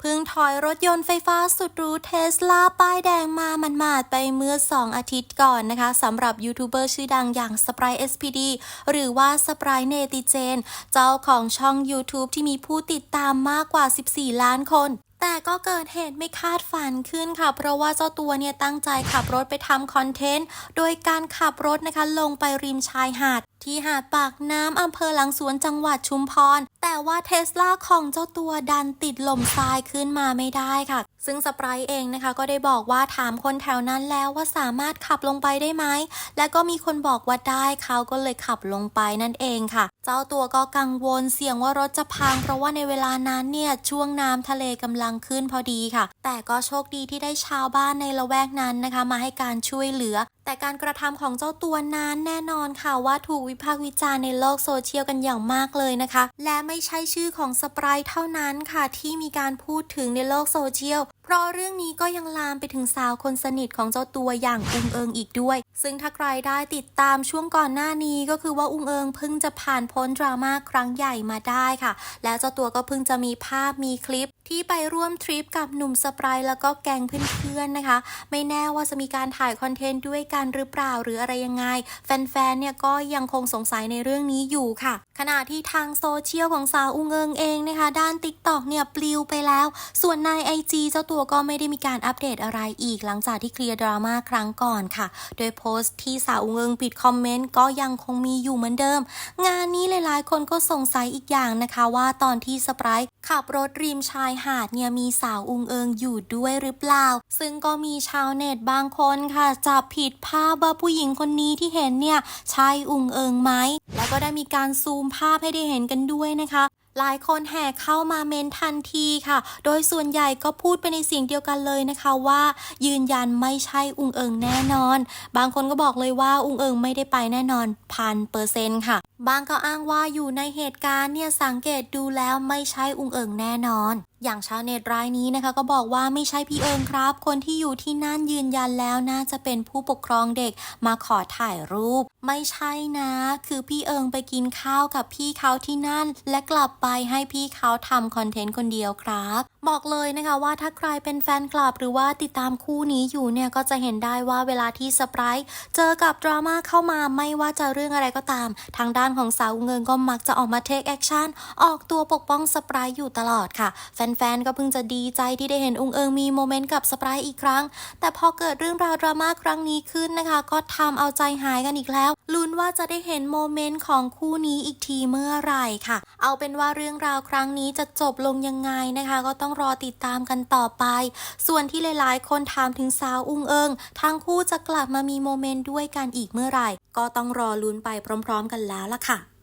เพิ่งถอยรถยนต์ไฟฟ้าสุดหรูเทสลาป้ายแดงมามันมาดไปเมื่อ 2 อาทิตย์ก่อนนะคะสำหรับยูทูบเบอร์ชื่อดังอย่างสป r าย SPD หรือว่าสป r ายเนติเจน เจ้าของช่อง YouTube ที่มีผู้ติดตามมากกว่า 14 ล้านคนแต่ก็เกิดเหตุไม่คาดฝันขึ้นค่ะ เพราะว่าเจ้าตัวเนี่ยตั้งใจขับรถไปทำคอนเทนต์ โดยการขับรถนะคะลงไปริมชายหาดที่หาดปากน้ำอำเภอหลังสวนจังหวัดชุมพร แต่ว่าเทสลาของเจ้าตัวดันติดลมทรายขึ้นมาไม่ได้ค่ะ ซึ่งสไปร์เองนะคะ ก็ได้บอกว่าถามคนแถวนั้นแล้วว่าสามารถขับลงไปได้ไหม และก็มีคนบอกว่าได้เขาก็เลยขับลงไปนั่นเองค่ะ เจ้าตัวก็กังวลเสี่ยงว่ารถจะพัง เพราะว่าในเวลานั้นเนี่ยช่วงน้ำทะเลกำลังขึ้นพอดีค่ะ แต่ก็โชคดีที่ได้ชาวบ้านในละแวกนั้นนะคะ มาให้การช่วยเหลือ แต่การกระทำของเจ้าตัวนั้นแน่นอนค่ะว่าถูกวิพากษ์วิจารณ์ในโลกโซเชียลกันอย่างมากเลยนะคะ และไม่ใช่ชื่อของสปรายเท่านั้นค่ะที่มีการพูดถึงในโลกโซเชียล เพราะเรื่องนี้ก็ยังลามไปถึงสาวคนสนิทของเจ้าตัวอย่างอุงเอิงอีกด้วย ซึ่งถ้าใครได้ติดตามช่วงก่อนหน้านี้ก็คือว่าอุงเอิงเพิ่งจะผ่านพ้นดราม่าครั้งใหญ่มาได้ค่ะ แล้วเจ้าตัวก็เพิ่งจะมีภาพมีคลิปที่ไปร่วมทริปกับหนุ่มสปรายแล้วก็แกงเพื่อนๆนะคะ ไม่แน่ว่าจะมีการถ่ายคอนเทนต์ด้วยกันหรือเปล่าหรืออะไรยังไง แฟนๆเนี่ยก็ยังคงสงสัยในเรื่องนี้อยู่ค่ะ ขณะที่ทางโซเชียลของสาวอุงเอิงเองนะคะ ด้าน t ิ k t o k เนี่ยปลิวไปแล้ว ส่วนใน IG เจ้าตัวก็ไม่ได้มีการอัปเดตอะไรอีกหลังจากที่เคลียร์ดราม่าครั้งก่อนค่ะ โดยโพสต์ที่สาวอุงเอิงปิดคอมเมนต์ก็ยังคงมีอยู่เหมือนเดิม งานนี้หลายๆ คนก็สงสัยอีกอย่างนะคะว่าตอนที่สปร์ขับรถริมชายหาดเนี่ยมีสาวอุงเอิงอยู่ด้วยหรือเปล่า ซึ่งก็มีชาวเน็ตบางคนค่ะจับผิดภาพว่าผู้หญิงคนนี้ที่เห็นเนี่ยใช่อุงเอิงไหม แล้วก็ได้มีการซูมภาพให้ได้เห็นกันด้วยนะคะ หลายคนแห่เข้ามาเมนทันทีค่ะ โดยส่วนใหญ่ก็พูดไปในเสียงเดียวกันเลยนะคะว่า ยืนยันไม่ใช่อุงเอิงแน่นอน บางคนก็บอกเลยว่าอุงเอิงไม่ได้ไปแน่นอนพันเปอร์เซ็นต์ค่ะบางก็อ้างว่าอยู่ในเหตุการณ์เนี่ยสังเกตดูแล้วไม่ใช่อุงเอิงแน่นอนอย่างชาวเน็ตรายนี้นะคะก็บอกว่าไม่ใช่พี่เอิงครับ คนที่อยู่ที่นั่นยืนยันแล้วน่าจะเป็นผู้ปกครองเด็กมาขอถ่ายรูป ไม่ใช่นะ คือพี่เอิงไปกินข้าวกับพี่เขาที่นั่น และกลับไปให้พี่เขาทำคอนเทนต์คนเดียวครับ บอกเลยนะคะว่าถ้าใครเป็นแฟนคลับหรือว่าติดตามคู่นี้อยู่เนี่ยก็จะเห็นได้ว่าเวลาที่สไปร์เจอกับดราม่าเข้ามาไม่ว่าจะเรื่องอะไรก็ตาม ทางด้านของสาวเงินก็มักจะออกมาเทคแอคชั่นออกตัวปกป้องสไปร์อยู่ตลอดค่ะแฟนๆ ก็เพิ่งจะดีใจที่ได้เห็นอุงเอิงมีโมเมนต์กับสปร์อีกครั้ง แต่พอเกิดเรื่องราวดราม่าครั้งนี้ขึ้นนะคะ ก็ทำเอาใจหายกันอีกแล้ว ลุ้นว่าจะได้เห็นโมเมนต์ของคู่นี้อีกทีเมื่อไหร่ค่ะ เอาเป็นว่าเรื่องราวครั้งนี้จะจบลงยังไงนะคะ ก็ต้องรอติดตามกันต่อไป ส่วนที่หลายๆ คนถามถึงสาวอุงเอิงทั้งคู่จะกลับมามีโมเมนต์ด้วยกันอีกเมื่อไหร่ ก็ต้องรอลุ้นไปพร้อม ๆ กันแล้วล่ะค่ะ